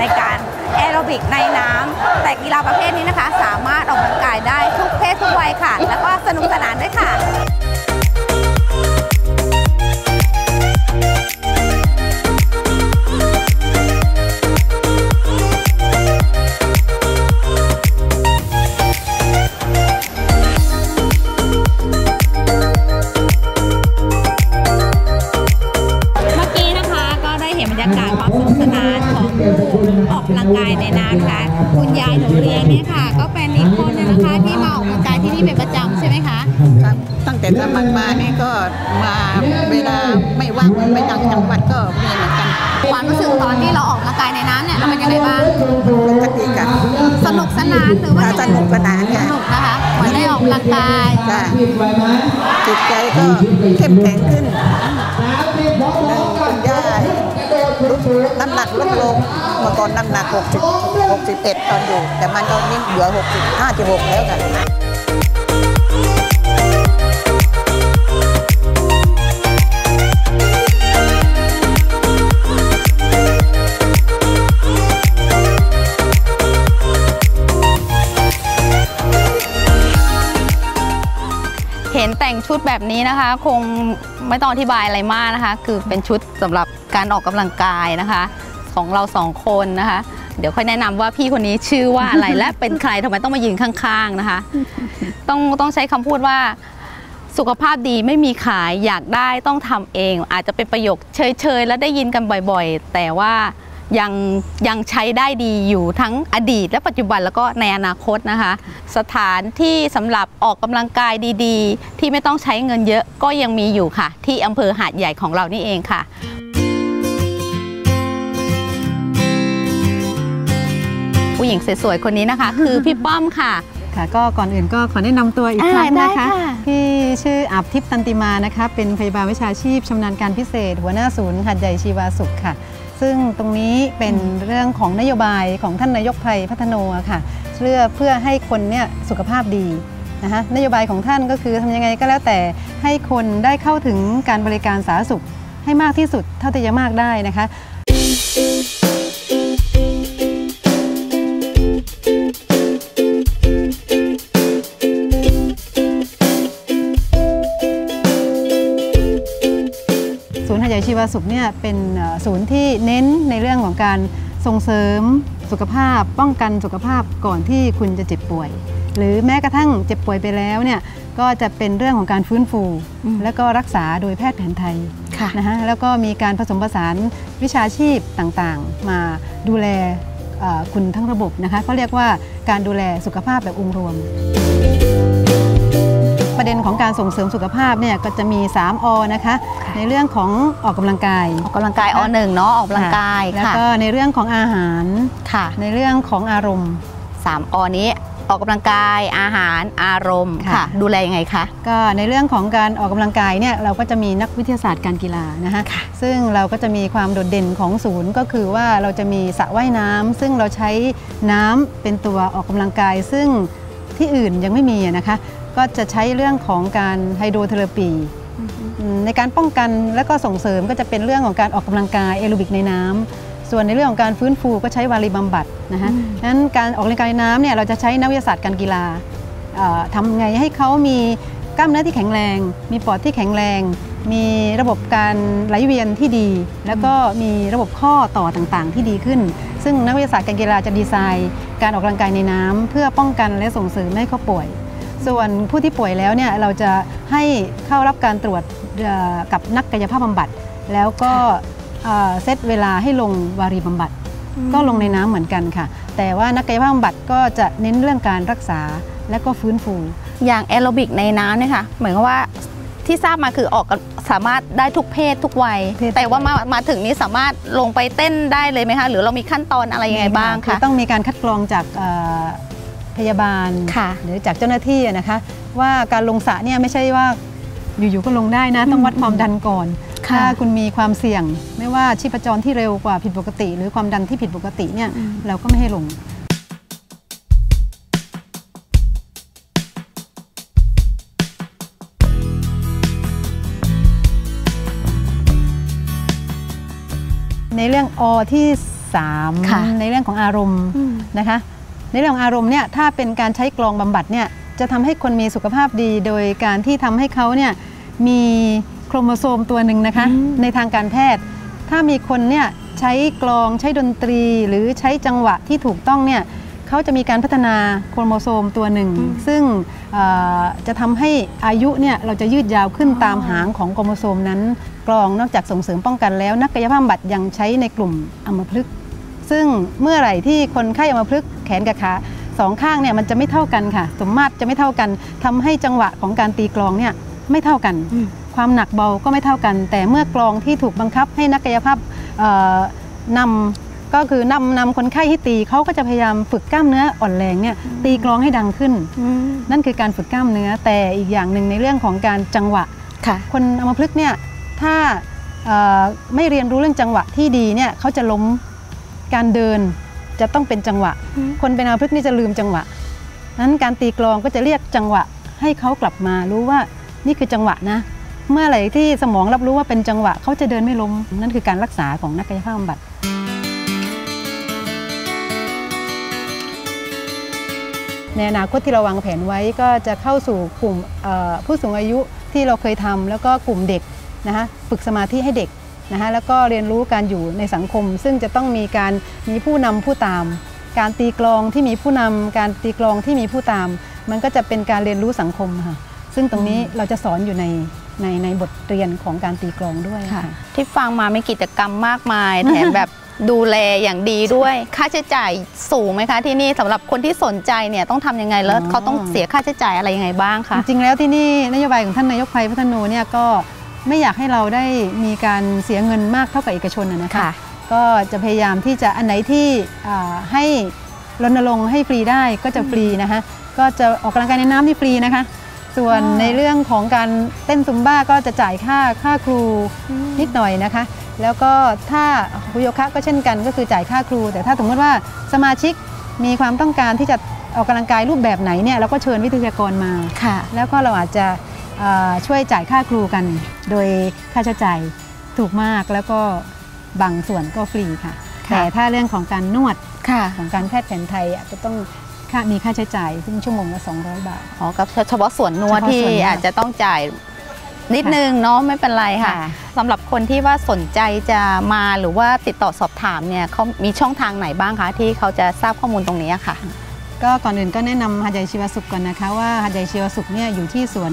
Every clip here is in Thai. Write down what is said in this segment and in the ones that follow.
ในการแอโรบิกในน้ำแต่กีฬาประเภทนี้น นี่ก็มาเวลาไม่ว่างไปต่างจังหวัดก็มีเหมือนกัน ความรู้สึกตอนที่เราออกกำลังกายในน้ำเนี่ยเราเป็นยังไงบ้างปกติกันสนุกสนานหรือว่าสนุกสนานสค่ะนุกนะคะเหมือนได้ออกกำลังกายค่ะจิตใจก็เข้มแข็งขึ้นคุณย่าน้ำหนักลดลงเมื่อก่อนน้ำหนัก 60 61 ตอนอยู่ แต่มันตอนนี้เหลือ 60 56 แล้วกัน ห็นแต่งชุดแบบนี้นะคะ คงไม่ต้องอธิบายอะไรมากนะคะ คือเป็นชุดสำหรับการออกกำลังกายนะคะ ของเราสองคนนะคะ เดี๋ยวค่อยแนะนำว่าพี่คนนี้ชื่อว่าอะไร และเป็นใครทำไมต้องมายืนข้างๆนะคะ ต้องต้องใช้คำพูดว่าสุขภาพดีไม่มีขายอยากได้ต้องทำเอง อาจจะเป็นประโยคเฉยๆ และได้ยินกันบ่อยๆ แต่ว่า ยังยังใช้ได้ดีอยู่ทั้งอดีต และปัจจุบันแล้วก็ในอนาคตนะคะ สถานที่สำหรับออกกำลังกายดีๆ ที่ไม่ต้องใช้เงินเยอะก็ยังมีอยู่ค่ะ ที่อำเภอหาดใหญ่ของเรานี่เองค่ะผู้หญิงสวยๆคนนี้นะคะ คือพี่ป้อมค่ะค่ะก็ก่อนอื่นก็ขอแนะนำตัวอีกอ่าครั้งได้นะคะค่ะพี่ชื่ออับทิพย์ตันติมานะคะเป็นพยาบาลวิชาชีพชำนาญการพิเศษ หัวหน้าศูนย์หัดใหญ่ชีวาสุขค่ะ ซึ่งตรงนี้เป็นเรื่องของนโยบายของท่านนายกไพรพัฒโนอะค่ะเพื่อเพื่อให้คนเนี่ยสุขภาพดีนะคะนโยบายของท่านก็คือทำยังไงก็แล้วแต่ให้คนได้เข้าถึงการบริการสาธารณสุขให้มากที่สุดเท่าที่จะมากได้นะคะ ศูนย์หัดใหญ่ชีวาสุขเนี่ยเป็นเอ่อศูนย์ที่เน้นในเรื่องของการส่งเสริมสุขภาพ ป้องกันสุขภาพก่อนที่คุณจะเจ็บป่วย หรือแม้กระทั่งเจ็บป่วยไปแล้วเนี่ยก็จะเป็นเรื่องของการฟื้นฟูอืมและก็รักษาโดยแพทย์แผนไทยค่ะนะฮะแล้วก็มีการผสมผสานวิชาชีพต่างๆ มาดูแลเอ่อคุณทั้งระบบนะคะเขาเรียกว่าการดูแลสุขภาพแบบองค์รวม ประเด็นของการส่งเสริมสุขภาพเนี่ยก็จะมี 3 อนะคะค่ะในเรื่องของออกกำลังกาย ออกกำลังกายอหนึ่งเนาะออกกำลังกายแล้วค่ะก็ในเรื่องของอาหารค่ะ ในเรื่องของอารมณ์สามอนี้ออกกำลังกายอาหารอารมณ์ค่ะค่ะ ดูแลยังไงคะก็ในเรื่องของการออกกำลังกายเนี่ยเราก็จะมีนักวิทยาศาสตร์การกีฬานะคะค่ะซึ่งเราก็จะมีความโดดเด่นของศูนย์ก็คือว่าเราจะมีสระว่ายน้ำซึ่งเราใช้น้ำเป็นตัวออกกำลังกาย ซึ่งที่อื่นยังไม่มีอะนะคะ ก็จะใช้เรื่องของการไฮโดรเทอราปีอืมในการป้องกันและก็ส่งเสริมก็จะเป็นเรื่องของการออกกำลังกายแอโรบิกในน้ำส่วนในเรื่องของการฟื้นฟูก็ใช้วารีบำบัดนะคะนั้นการออกกำลังกายในน้ำเนี่ยเราจะใช้นักวิทยาศาสตร์การกีฬาเอ่อทำไงให้เขามีกล้ามเนื้อที่แข็งแรง มีปอดที่แข็งแรง มีระบบการไหลเวียนที่ดี แล้วก็มีระบบข้อต่อต่างๆ ที่ดีขึ้น ซึ่งนักวิทยาศาสตร์การกีฬาจะดีไซน์ การออกกำลังกายในน้ำเพื่อป้องกันและส่งเสริมไม่ให้เขาป่วย ส่วนผู้ที่ป่วยแล้วเนี่ยเราจะให้เข้ารับการตรวจเอ่อกับนักกายภาพบำบัด แล้วก็เอ่อเซตเวลาให้ลงวารีบำบัด ก็ลงในน้ำเหมือนกันค่ะ แต่ว่านักกายภาพบำบัดก็จะเน้นเรื่องการรักษาและก็ฟื้นฟู อย่างแอโรบิกในน้ำเนี่ยค่ะเหมือนกับว่าที่ทราบมาคือออกกันสามารถได้ทุกเพศทุกวัยเพศแต่ว่ามามาถึงนี้สามารถลงไปเต้นได้เลยไหมคะ หรือเรามีขั้นตอนอะไรยังไงบ้างคืคะอต้องมีการคัดกรองจากเอ่อพ ยาบาลค่ะหรือจากเจ้าหน้าที่อะนะคะ ว่าการลงสระเนี่ยไม่ใช่ว่าอยู่ๆก็ลงได้นะ ต้องวัดความดันก่อนค่ะถ้าคุณมีความเสี่ยง ไม่ว่าชีพจรที่เร็วกว่าผิดปกติ หรือความดันที่ผิดปกติเนี่ยเราก็ไม่ให้ลงในเรื่องอที่ค่ะ3ในเรื่องของอารมณ์อืมนะคะ ในเรื่องของอารมณ์เนี่ยถ้าเป็นการใช้กลองบำบัดเนี่ยจะทำให้คนมีสุขภาพดี โดยการที่ทำให้เขาเนี่ยมีโครโมโซมตัวหนึ่งนะคะในทางการแพทย์ ถ้ามีคนเนี่ยใช้กลองใช้ดนตรีหรือใช้จังหวะที่ถูกต้องเนี่ยเขาจะมีการพัฒนาโครโมโซมตัวหนึ่ง ซึ่งเอ่อจะทำให้อายุเนี่ยเราจะยืดยาวขึ้นตามหางของโครโมโซมนั้น กลองนอกจากส่งเสริมป้องกันแล้ว นักกายภาพบำบัดยังใช้ในกลุ่มอัมพฤกษ์ ซึ่งเมื่อไหร่ที่คนไข้อัมพฤกษ์แขนกับขาสองข้างเนี่ยมันจะไม่เท่ากันค่ะ สมมาตรจะไม่เท่ากันทำให้จังหวะของการตีกลองเนี่ยไม่เท่ากัน ความหนักเบาก็ไม่เท่ากัน แต่เมื่อกลองที่ถูกบังคับให้นักกายภาพเอ่อนำก็คือนำนำคนไข้ให้ตีเขาก็จะพยายามฝึกกล้ามเนื้ออ่อนแรงเนี่ยตีกลองให้ดังขึ้น นั่นคือการฝึกกล้ามเนื้อแต่อีกอย่างหนึ่งในเรื่องของการจังหวะค่ะคนอัมพฤกษ์เนี่ยถ้าเอ่อไม่เรียนรู้เรื่องจังหวะที่ดีเนี่ยเขาจะล้ม การเดินจะต้องเป็นจังหวะ คนเป็นอัมพฤกษ์นี่จะลืมจังหวะนั้นการตีกลองก็จะเรียกจังหวะให้เขากลับมารู้ว่านี่คือจังหวะนะ เมื่อไหร่ที่สมองรับรู้ว่าเป็นจังหวะเขาจะเดินไม่ล้มนั่นคือการรักษาของนักกายภาพบำบัดในอนาคตที่เราวางแผนไว้ก็จะเข้าสู่กลุ่มเอ่อผู้สูงอายุที่เราเคยทำแล้วก็กลุ่มเด็กนะคะฝึกสมาธิให้เด็ก นะคะแล้วก็เรียนรู้การอยู่ในสังคม ซึ่งจะต้องมีการมีผู้นำผู้ตาม การตีกลองที่มีผู้นำการตีกลองที่มีผู้ตาม มันก็จะเป็นการเรียนรู้สังคมค่ะซึ่งตรงนี้เราจะสอนอยู่ในในในบทเรียนของการตีกลองด้วยค่ะค่ะที่ฟังมามีกิจกรรมมากมายแถมแบบดูแลอย่างดีด้วย ค่าใช้จ่ายสูงไหมคะที่นี่สำหรับคนที่สนใจเนี่ยต้องทำยังไงแล้วอ๋อเขาต้องเสียค่าใช้จ่ายอะไรยังไงบ้างคะจริงๆแล้วที่นี่นโยบายของท่านนายกไพพัฒนูเนี่ยก็ ไม่อยากให้เราได้มีการเสียเงินมากเท่ากับเอกชนนะนะคะค่ะก็จะพยายามที่จะอันไหนที่อ่าให้รณรงค์ให้ฟรีได้ก็จะฟรีนะคะก็จะออกกำลังกายในน้ำนี่ฟรีนะคะ ส่วนอ๋อในเรื่องของการเต้นซุมบ้าก็จะจ่ายค่าค่าครูนิดหน่อยนะคะ แล้วก็ถ้าคุโยคะก็เช่นกันก็คือจ่ายค่าครู แต่ถ้าสมมติว่าสมาชิกมีความต้องการที่จะออกกำลังกายรูปแบบไหนเนี่ยเราก็เชิญวิทยากรมาค่ะแล้วก็เราอาจจะเอ่อ ช่วยจ่ายค่าครูกัน โดยค่าใช้จ่ายถูกมากแล้วก็บางส่วนก็ฟรีค่ะค่ะแต่ถ้าเรื่องของการนวดค่ะของการแพทย์แผนไทยอาจจะต้องค่ามีค่าใช้จ่ายซึ่งชั่วโมงละ200 บาทอ๋อกับเฉพาะส่วนนวดเฉพาะที่ส่วนนวดอาจจะต้องจ่ายนิดค่ะนึงเนาะไม่เป็นไรค่ะค่ะสำหรับคนที่ว่าสนใจจะมาหรือว่าติดต่อสอบถามเนี่ยเขามีช่องทางไหนบ้างคะที่เขาจะทราบข้อมูลตรงนี้ค่ะ ก็ก่อนอื่นก็แนะนำหัดใหญ่ชีวสุขก่อนนะคะว่าหัดใหญ่ชีวสุขเนี่ยอยู่ที่สวน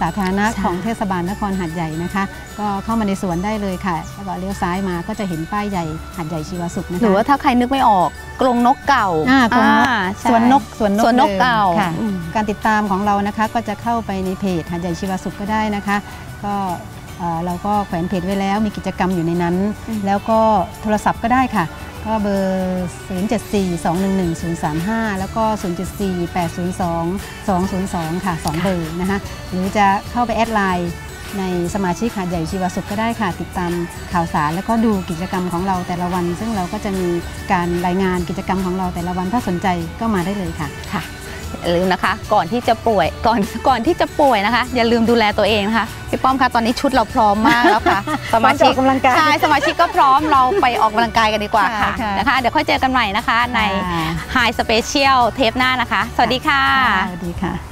สาธารณะใช่ของเทศบาลนครหัดใหญ่นะคะ ก็เข้ามาในสวนได้เลยค่ะแล้วก็เลี้ยวซ้ายมาก็จะเห็นป้ายใหญ่หัดใหญ่ชีวสุขนะคะหรือว่าถ้าใครนึกไม่ออกกรงนกเก่าอ่ากรงนกอ่าใช่สวนนกสวนนกสวนนกดิมเก่าค่ะอืมการติดตามของเรานะคะก็จะเข้าไปในเพจหัดใหญ่ชีวสุขก็ได้นะคะ ก็เอ่อเราก็แขวนเพจไว้แล้วมีกิจกรรมอยู่ในนั้น แล้วก็โทรศัพท์ก็ได้ค่ะ ก็เบอร์ 0.74211035 แล้วก็ 0748022202 ค่ะ 2 เบอร์นะคะ หรือจะเข้าไปแอดไลน์ในสมาชิกหาดใหญ่ชีวสุขก็ได้ค่ะ ติดตามข่าวสาร แล้วก็ดูกิจกรรมของเราแต่ละวัน ซึ่งเราก็จะมีการรายงานกิจกรรมของเราแต่ละวันถ้าสนใจก็มาได้เลยค่ะค่ะ อย่าลืมนะคะ ก่อนที่จะป่วยก่อนก่อนที่จะป่วยนะคะ อย่าลืมดูแลตัวเองนะคะพี่ป้อมคะตอนนี้ชุดเราพร้อมมากแล้วค่ะ สมาชิกพร้อมจะออกกำลังกายใช่สมาชิกก็พร้อมเราไปออกกำลังกายกันดีกว่าค่ะค่ะนะคะเดี๋ยวค่อยเจอกันใหม่นะคะในค่ะ High Special เทปหน้านะคะ สวัสดีค่ะสวัสดีค่ะ